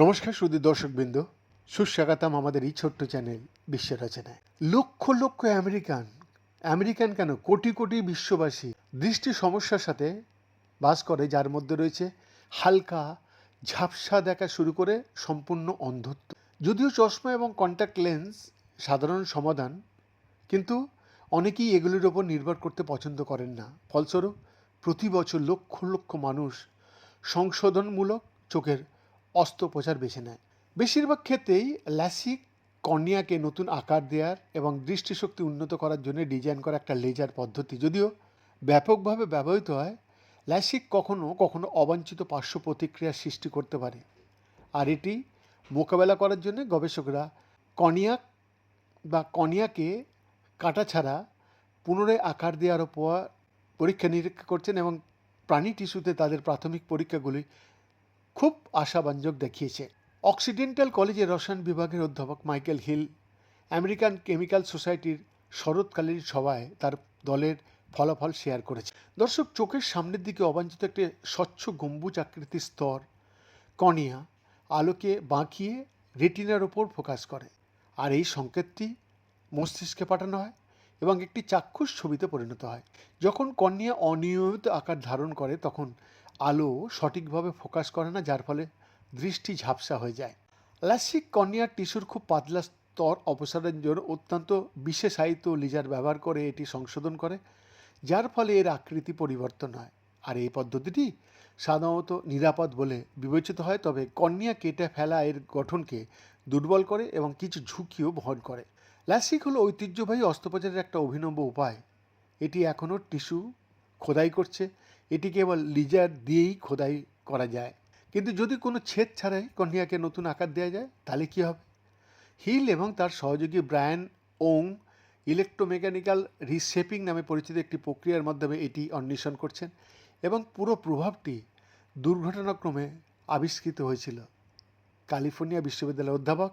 নমস্কার সুদী দর্শকবৃন্দ। সুস্বাগতম আমাদের এই ছোট্ট চ্যানেল বিশ্ব রচনায়। লক্ষ লক্ষ আমেরিকান আমেরিকান কেন কোটি কোটি বিশ্ববাসী দৃষ্টি সমস্যার সাথে বাস করে, যার মধ্যে রয়েছে হালকা ঝাপসা দেখা শুরু করে সম্পূর্ণ অন্ধত্ব। যদিও চশমা এবং কন্ট্যাক্ট লেন্স সাধারণ সমাধান, কিন্তু অনেকেই এগুলির ওপর নির্ভর করতে পছন্দ করেন না। ফলস্বরূপ প্রতি বছর লক্ষ লক্ষ মানুষ সংশোধনমূলক চোখের অস্ত্রোপচার বেছে নেয়। বেশিরভাগ ক্ষেত্রেই ল্যাসিক কর্নিয়াকে নতুন আকার দেওয়ার এবং দৃষ্টিশক্তি উন্নত করার জন্য ডিজাইন করা একটা লেজার পদ্ধতি। যদিও ব্যাপকভাবে ব্যবহৃত হয় ল্যাসিক কখনো কখনো অবাঞ্ছিত পার্শ্ব প্রতিক্রিয়া সৃষ্টি করতে পারে। আর এটি মোকাবেলা করার জন্য গবেষকরা কর্নিয়াক বা কনিয়াকে কাটা ছাড়া পুনরায় আকার দেওয়ার উপর পরীক্ষা নিরীক্ষা করছেন এবং প্রাণী টিস্যুতে তাদের প্রাথমিক পরীক্ষাগুলি খুব আশাব্যঞ্জক দেখিয়েছে। অক্সিডেন্টাল কলেজের রসায়ন বিভাগের অধ্যাপক মাইকেল হিল আমেরিকান কেমিক্যাল সোসাইটির শরৎকালীন সভায় তার দলের ফলাফল শেয়ার করেছে। দর্শক, চোখের সামনের দিকে অবাঞ্ছিত একটি স্বচ্ছ গম্বুজ আকৃতির স্তর কনিয়া আলোকে বাঁকিয়ে রেটিনার ওপর ফোকাস করে। আর এই সংকেতটি মস্তিষ্কে পাঠানো হয়। এবং একটি চাক্ষুষ ছবিতে পরিণত হয়। যখন কর্নিয়া অনিয়মিত আকার ধারণ করে, তখন আলো সঠিকভাবে ফোকাস করে না, যার ফলে দৃষ্টি ঝাপসা হয়ে যায়। লাসিক কর্নিয়ার টিস্যুর খুব পাতলা স্তর অপসারণের জন্য অত্যন্ত বিশেষায়িত লিজার ব্যবহার করে এটি সংশোধন করে, যার ফলে এর আকৃতি পরিবর্তন হয়। আর এই পদ্ধতিটি সাধারণত নিরাপদ বলে বিবেচিত হয়, তবে কর্নিয়া কেটে ফেলা এর গঠনকে দুর্বল করে এবং কিছু ঝুঁকিও বহন করে। লাসিক হলো ঐতিহ্যবাহী অস্ত্রোপচারের একটা অভিনব উপায়। এটি এখনও টিস্যু খোদাই করছে। এটি কেবল লিজার দিয়েই খোদাই করা যায়। কিন্তু যদি কোনো ছেদ ছাড়াই কর্নিয়াকে নতুন আকার দেওয়া যায়, তাহলে কী হবে? হিল এবং তার সহযোগী ব্রায়ান ওং ইলেকট্রোমেকানিক্যাল রিশেপিং নামে পরিচিত একটি প্রক্রিয়ার মাধ্যমে এটি অন্বেষণ করছেন এবং পুরো প্রভাবটি দুর্ঘটনাক্রমে আবিষ্কৃত হয়েছিল। ক্যালিফোর্নিয়া বিশ্ববিদ্যালয়ের অধ্যাপক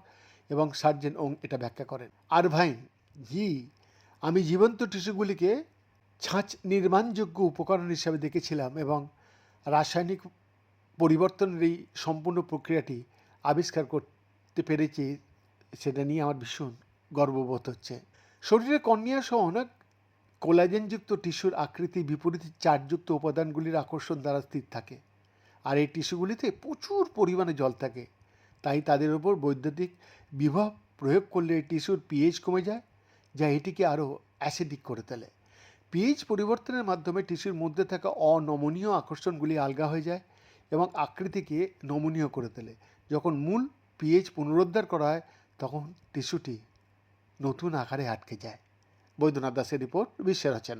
এবং সার্জেন ওং এটা ব্যাখ্যা করেন। আর ভাইন জি আমি জীবন্ত টিস্যুগুলিকে ছাঁচ নির্মাণযোগ্য উপকরণ হিসাবে দেখেছিলাম এবং রাসায়নিক পরিবর্তনের এই সম্পূর্ণ প্রক্রিয়াটি আবিষ্কার করতে পেরেছি, সেটা নিয়ে আমার ভীষণ গর্ববোধ হচ্ছে। শরীরে কর্নিয়া সহ অনেক কোলাজেনযুক্ত টিস্যুর আকৃতি বিপরীত চারযুক্ত উপাদানগুলির আকর্ষণ দ্বারা স্থির থাকে, আর এই টিস্যুগুলিতে প্রচুর পরিমাণে জল থাকে। তাই তাদের ওপর বৈদ্যুতিক বিভব প্রয়োগ করলে টিস্যুর পিএইচ কমে যায়, যা এটিকে আরও অ্যাসিডিক করে তোলে। পিএইচ পরিবর্তনের মাধ্যমে টিস্যুর মধ্যে থাকা অনমনীয় আকর্ষণগুলি আলগা হয়ে যায় এবং আকৃতিকে নমনীয় করে তোলে। যখন মূল পিএইচ পুনরুদ্ধার করা হয়, তখন টিস্যুটি নতুন আকারে আটকে যায়। বৈদ্যনাথ দাসের রিপোর্ট, বিশ্বের রচনা